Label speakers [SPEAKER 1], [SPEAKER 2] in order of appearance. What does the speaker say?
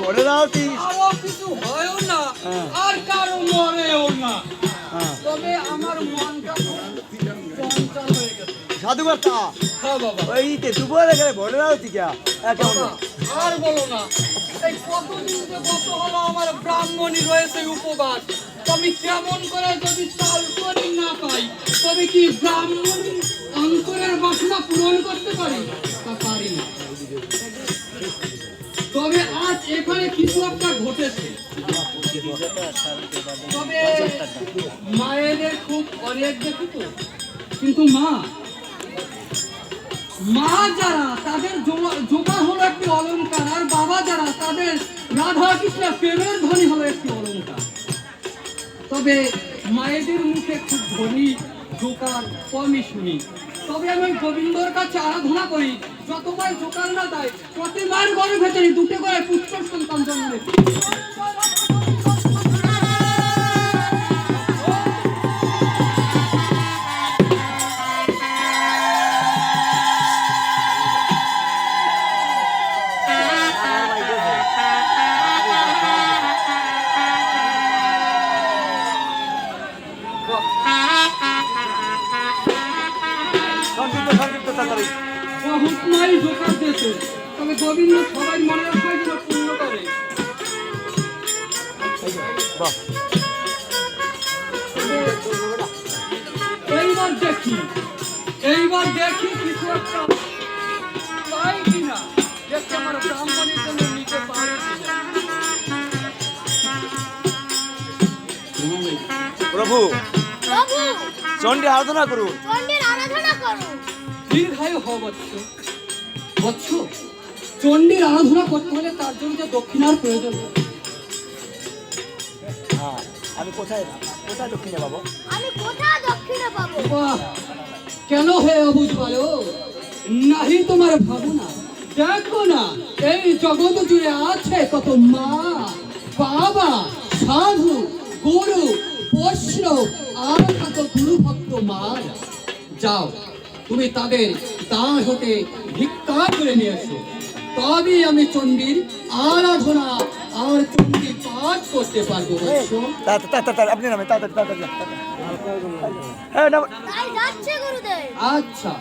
[SPEAKER 1] বলে দাও তুই
[SPEAKER 2] কারও কিছু হয়ও না
[SPEAKER 1] হ্যাঁ।
[SPEAKER 2] আর কারও মরেও না।
[SPEAKER 1] হ্যাঁ।
[SPEAKER 2] তবে আমার মনটা চঞ্চল হয়ে গেছে।
[SPEAKER 1] সাধু কথা
[SPEAKER 2] হ্যাঁ বাবা।
[SPEAKER 1] ওই তে দুপুরে গেলে বলে দাও তুই কে কেমন
[SPEAKER 2] আর বলো না এই কতদিন যে গত হলো আমার ব্রাহ্মণী রয়েছে উপবাস। তো আমি কেমন করে যদি চাল করি না পাই তবে কি ব্রাহ্মণী অন্তরের বাসনা পূরণ করতে পারি? কিছু একটা ঘটেছে। তবে মায়েদের খুব অনেক দেখি তো। কিন্তু মা মা যারা, তাদের জোগা- হলো একটি অলংকার, আর বাবা যারা, তাদের রাধা কৃষ্ণের প্রেমের ধ্বনি হলো একটি অলংকার। তবে মায়েদের মুখে খুব ধ্বনি, জোকার, কমই শুনি। তবে আমি গোবিন্দর কাছে আরাধনা করি যতবার জোকার দেয় প্রতিবার ঘরে ভেতরে দুটো করে পুত্র সন্তান জন্মে।
[SPEAKER 1] সংক্ষিপ্ত তাড়াতাড়ি।
[SPEAKER 2] বহুত জোকার দিয়েছে তবে গোবিন্দ সবাই মনে রাখার জন্য পূর্ণ করে।
[SPEAKER 1] বাহ।
[SPEAKER 2] এইবার দেখি। এইবার দেখি কিছু একটা পাই কিনা দেখি আমার ব্রাহ্মণের জন্য নিতে পারি
[SPEAKER 1] প্রভু
[SPEAKER 3] প্রভু
[SPEAKER 1] চণ্ডী আরাধনা করুন।
[SPEAKER 3] আরাধনা করুন
[SPEAKER 2] দীর্ঘায়ু হও বৎস। বৎস চণ্ডীর আরাধনা করতে হলে তার জন্য যে দক্ষিণার প্রয়োজন। হ্যাঁ
[SPEAKER 1] আমি কোথায় কোথায় দক্ষিণে পাবো?
[SPEAKER 3] আমি কোথায় দক্ষিণে পাবো?
[SPEAKER 2] কেন হে বলো নাহি তোমার ভাবনা। দেখো না এই জগৎ জুড়ে আছে কত মা। বাবা সাধু গুরু বৈষ্ণব আর কত গুরু ভক্ত মা যাও। তুমি তাদের তা হতে ভিক্ষা করে নিয়ে এসো। তবেই আমি চণ্ডীর আরাধনা আর চণ্ডী পাঠ করতে পারব
[SPEAKER 1] আপনি নামে
[SPEAKER 2] আচ্ছা।